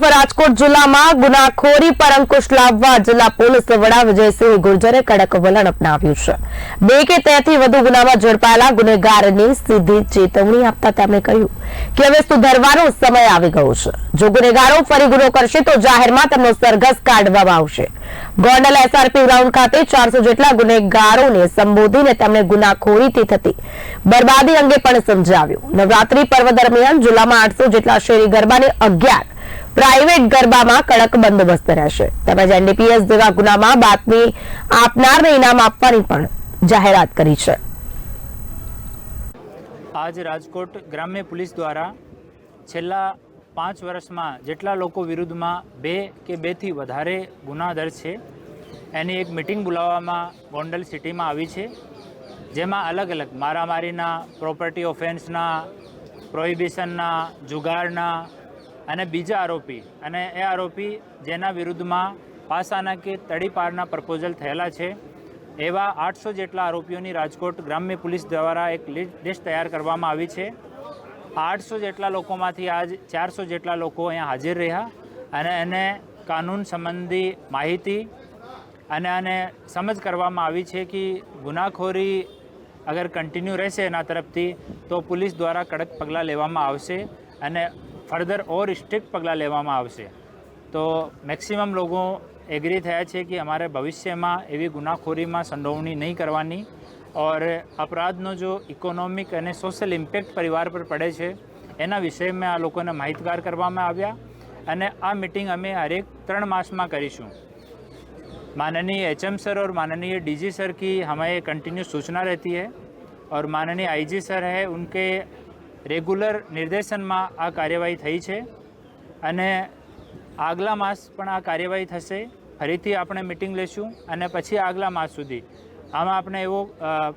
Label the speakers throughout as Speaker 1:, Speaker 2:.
Speaker 1: રાજકોટ જિલ્લામાં ગુનાખોરી પર અંકુશ લાવવા જિલ્લા પોલીસ વડા વિજયસિંહ ગુર્જરે કડક વલણ અપનાવ્યું છે. બે કે તેથી વધુ ગુનામાં ઝડપાયેલા ગુનેગારની સીધી ચેતવણી આપતા તેમણે કહ્યું કે હવે સુધરવાનો સમય આવી ગયો છે. જો ગુનેગારો ફરી ગુનો કરશે તો જાહેરમાં તેમનો સરઘસ કાઢવામાં આવશે. ગોંડલ એસઆરપી ગ્રાઉન્ડ ખાતે ચારસો જેટલા ગુનેગારોને સંબોધીને તેમણે ગુનાખોરીથી થતી બરબાદી અંગે પણ સમજાવ્યું. નવરાત્રી પર્વ દરમિયાન જિલ્લામાં આઠસો જેટલા શેરી ગરબાને અગિયાર પ્રાઇવેટ ગરબામાં કડક બંદોબસ્ત રહેશે. તેમજ એનડીપીએસ જેવા ગુનામાં બાતમી આપનારને ઇનામ આપવાની પણ જાહેરાત કરી છે.
Speaker 2: આજ રાજકોટ ગ્રામ્ય પોલીસ દ્વારા છેલ્લા પાંચ વર્ષમાં જેટલા લોકો વિરુદ્ધમાં બે કે બેથી વધારે ગુના દર્જ છે, એની એક મિટિંગ બોલાવવામાં ગોંડલ સિટીમાં આવી છે, જેમાં અલગ અલગ મારામારીના પ્રોપર્ટી ઓફેન્સના પ્રોહિબિશનના જુગારના અને બીજા આરોપી. અને એ આરોપી જેના વિરુદ્ધમાં પાસાના કે તડીપારના પ્રપોઝલ થયેલા છે. એવા આઠસો જેટલા આરોપીઓની રાજકોટ ગ્રામ્ય પોલીસ દ્વારા એક લિસ્ટ તૈયાર કરવામાં આવી છે. આઠસો જેટલા લોકોમાંથી આજ ચારસો જેટલા લોકો અહીંયા હાજર રહ્યા અને એને કાનૂન સંબંધી માહિતી અને આને સમજ કરવામાં આવી છે કે ગુનાખોરી અગર કન્ટિન્યુ રહેશે એના તરફથી તો પોલીસ દ્વારા કડક પગલાં લેવામાં આવશે અને ફર્ધર ઓર સ્ટ્રિક્ટ પગલાં લેવામાં આવશે તો મેક્સિમમ લોકો એગ્રી થયા છે કે અમારે ભવિષ્યમાં એવી ગુનાખોરીમાં સંડોવણી નહીં કરવાની ઓર અપરાધનો જો ઇકોનોમિક અને સોશિયલ ઇમ્પેક્ટ પરિવાર પર પડે છે એના વિષયમાં આ લોકોને માહિતગાર કરવામાં આવ્યા અને આ મિટિંગ અમે હરેક ત્રણ માસમાં કરીશું माननीय एच एम सर और माननीय डीजी सर की हमें कंटिन्यू सूचना रहती है और माननीय आईजी सर है उनके રેગ્યુલર નિર્દેશનમાં આ કાર્યવાહી થઈ છે અને આગલા માસ પણ આ કાર્યવાહી થશે. ફરીથી આપણે મિટિંગ લેશું અને પછી આગલા માસ સુધી. આમાં આપણે એવો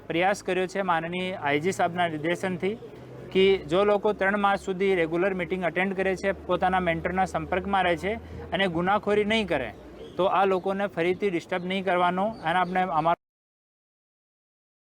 Speaker 2: પ્રયાસ કર્યો છે માનનીય આઈજી સાહેબના નિર્દેશનથી કે જો લોકો ત્રણ માસ સુધી રેગ્યુલર મિટિંગ અટેન્ડ કરે છે, પોતાના મેન્ટરના સંપર્કમાં રહે છે અને ગુનાખોરી નહીં કરે, તો આ લોકોને ફરીથી ડિસ્ટર્બ નહીં કરવાનો અને આપણે અમારો